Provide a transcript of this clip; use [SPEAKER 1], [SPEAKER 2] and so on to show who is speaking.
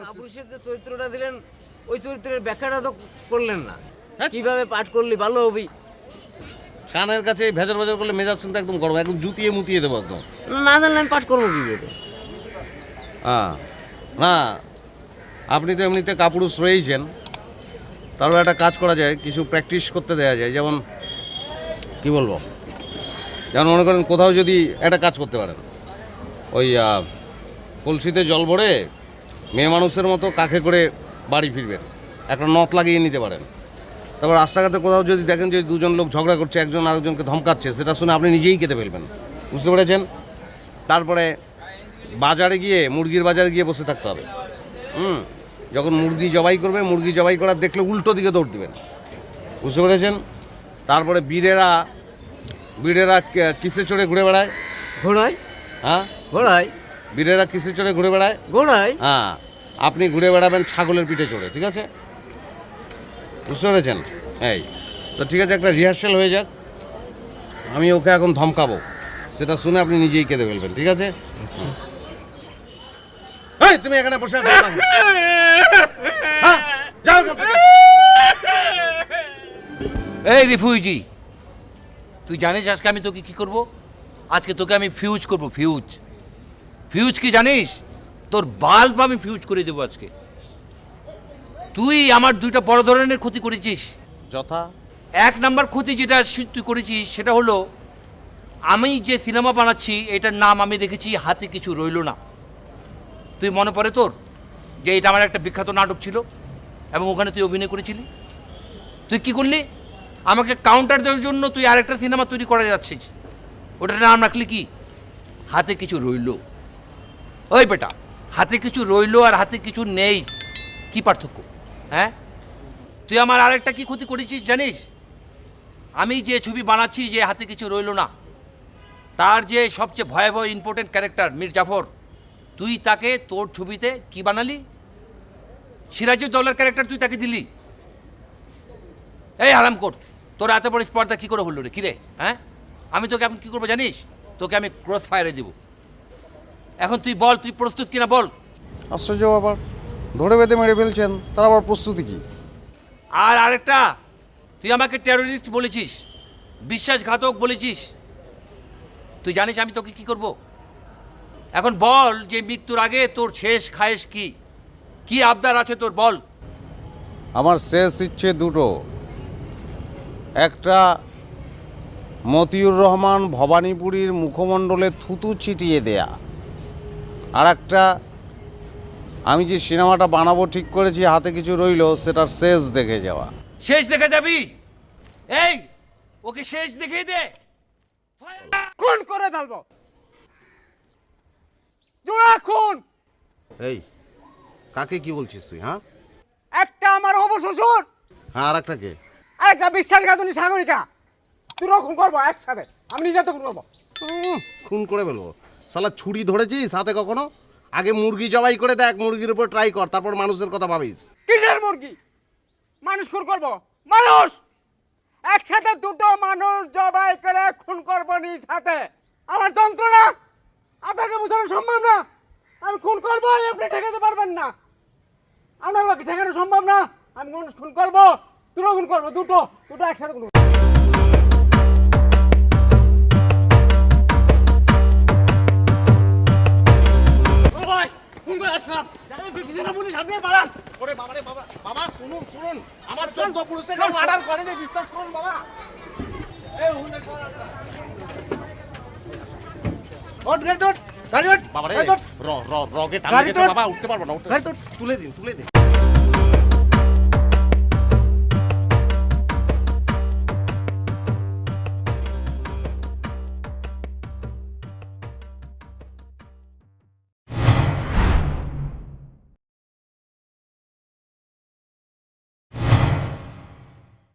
[SPEAKER 1] কাপুরুষের যে চরিত্রটা দিলেন ওই চরিত্রের ব্যাখ্যাটা তো করলেন না।
[SPEAKER 2] হ্যাঁ?
[SPEAKER 1] কীভাবে পাঠ করলি? ভালো হবি।
[SPEAKER 2] কানের কাছে ভেজার ভেজার করলে মেজাজ কিন্তু একদম গরম একদম জুতিয়ে মুতিয়ে দেবো একদম।
[SPEAKER 1] না জানলে আমি পাঠ করব কি করে?
[SPEAKER 2] হ্যাঁ। না আপনি তো এমনিতে কাপুরুষ রয়েছেন তারপর একটা কাজ করা যায় কিছু প্র্যাকটিস করতে দেওয়া যায়। যেমন কি বলব? যেমন মনে করেন কোথাও যদি একটা কাজ করতে পারেন। ওই কলসিতে জল ভরে মেয়ে মানুষের মতো কাখে করে বাড়ি ফিরবেন? একটা নথ লাগিয়ে নিতে পারেন। তারপর রাস্তাঘাটে কোথাও যদি দেখেন যে দুজন লোক ঝগড়া করছে একজন আরেকজনকে ধমকাচ্ছে সেটা শুনে আপনি নিজেই কেটে ফেলবেন। বুঝতে পেরেছেন? তারপরে বাজারে গিয়ে মুরগির বাজারে গিয়ে বসে থাকতে হবে। হুম? যখন মুরগি জবাই করবে মুরগি জবাই করার দেখলে উল্টো দিকে দৌড় দেবেন। বুঝতে পেরেছেন? তারপরে বীরেরা বীরেরা কিসে চড়ে ঘুরে বেড়ায়?
[SPEAKER 1] ঘোড়ায়?
[SPEAKER 2] হ্যাঁ?
[SPEAKER 1] ঘোড়ায়?
[SPEAKER 2] বীরেরা কিসে চড়ে? ঘুরে বেড়ায়?
[SPEAKER 1] ঘোড়ায়?
[SPEAKER 2] হ্যাঁ। আপনি ঘুরে বেড়াবেন ছাগলের পিঠে চড়ে ঠিক আছে? বুঝতে পেরেছেন? এই তো ঠিক আছে একটা রিহার্সাল হয়ে যাক। আমি ওকে এখন ধমকাবো। সেটা শুনে আপনি নিজেই কেঁদে ফেলবেন ঠিক আছে? এই তুমি এখানে বসে আছো হ্যাঁ, যাও এখান থেকে।
[SPEAKER 3] এই রিফিউজি তুই জানিস আজকে আমি তোকে কি করব? আজকে তোকে আমি ফিউজ করব ফিউজ ফিউজ কি জানিস? তোর বাল্ব আমি ফিউজ করে দেবো আজকে। তুই আমার দুইটা বড় ধরনের ক্ষতি করেছিস।
[SPEAKER 2] যথা।
[SPEAKER 3] এক নাম্বার ক্ষতি যেটা তুই করেছিস সেটা হলো আমি যে সিনেমা বানাচ্ছি এটার নাম আমি রেখেছি হাতে কিছু রইল না। তুই মনে পড়ে তোর? যে এটা আমার একটা বিখ্যাত নাটক ছিল এবং ওখানে তুই অভিনয় করেছিলি। তুই কি করলি? আমাকে কাউন্টার দেওয়ার জন্য তুই আরেকটা সিনেমা তৈরি করা যাচ্ছিস। ওটার নাম রাখলি কি? হাতে কিছু রইল। ওই বেটা, হাতে কিছু রইল আর হাতে কিছু নেই, কি পার্থক্য হ্যাঁ? তুই আমার আরেকটা কি ক্ষতি করেছিস জানিস? আমি যে ছবি বানাচ্ছি যে হাতে কিছু রইল না, তার যে সবচেয়ে ভয়াবহ ইম্পর্টেন্ট ক্যারেক্টার মীর জাফর, তুই তাকে তোর ছবিতে কি বানালি? সিরাজউদ্দৌলার ক্যারেক্টার তুই তাকে দিলি। এই আরাম কর, তোর এত বড় স্পর্ধা কী করে হলো রে? কিরে হ্যাঁ? আমি তোকে এখন কী করব জানিস? তোকে আমি ক্রস ফায়ারে দেবো। এখন তুই বল তুই প্রস্তুত কিনা বল।
[SPEAKER 2] আশ্চর্য ব্যাপার। ধরে বেঁধে মেরে ফেলছেন তার আবার প্রস্তুতি কি?
[SPEAKER 3] আর আরেকটা তুই আমাকে টেরোরিস্ট বলেছিস বিশ্বাসঘাতক বলেছিস। তুই জানিস আমি তোকে কি করব? এখন বল যে মৃত্যুর আগে তোর শেষ খায়েশ কি? কি আবদার আছে তোর বল।
[SPEAKER 2] আমার শেষ ইচ্ছে দুটো। একটা মতিউর রহমান ভবানীপুরীর মুখমণ্ডলে থুতু ছিটিয়ে দেয়া। আর একটা আমি যে সিনেমাটা বানাবো ঠিক করেছি হাতে কিছু রইল সেটার শেষ দেখে যাওয়া।
[SPEAKER 3] শেষ দেখে যাবি? এই ওকে শেষ দেখে দে।
[SPEAKER 1] খুন করে ফেলব। জোড়া খুন।
[SPEAKER 2] এই কাকে কি বলছিস তুই হ্যাঁ?
[SPEAKER 1] একটা আমার হবু শ্বশুর।
[SPEAKER 2] হ্যাঁ আর একটা কে?
[SPEAKER 1] আর একটা বিশ্বাসঘাতনী সাগরিকা। তুইও খুন করব একসাথে। আমি নিজে তো খুন করব।
[SPEAKER 2] খুন করে ফেলব। শালা ছুরি ধরেছিস হাতে কখনো? আগে মুরগি জবাই করে দেখ, মুরগির উপর ট্রাই কর, তারপর মানুষের কথা ভাবিস।
[SPEAKER 1] কিসের মুরগি? মানুষ খুন করব? মানুষ! একসাথে দুটো মানুষ জবাই করে খুন করব নিজ হাতে। আমার যন্ত্রণা! আপনাকে বোঝানো সম্ভব না। আমি খুন করব আপনি ঠেকাতে পারবেন না। বাকি ঠেকানো সম্ভব না। আমি মানুষ খুন করব তুইও খুন করব, দুটো দুটো একসাথে খুন আপনি বাড়ান
[SPEAKER 2] ওরে বাবা রে বাবা বাবা শুনুন শুনুন। আমার চন্দ্র পুরুষের কেউ আড়াল করেনি বিশ্বাস করুন বাবা। বাবা রে র র রগে টান বাবা উঠতে পারব না উঠতে তুলে দিন তুলে দিন।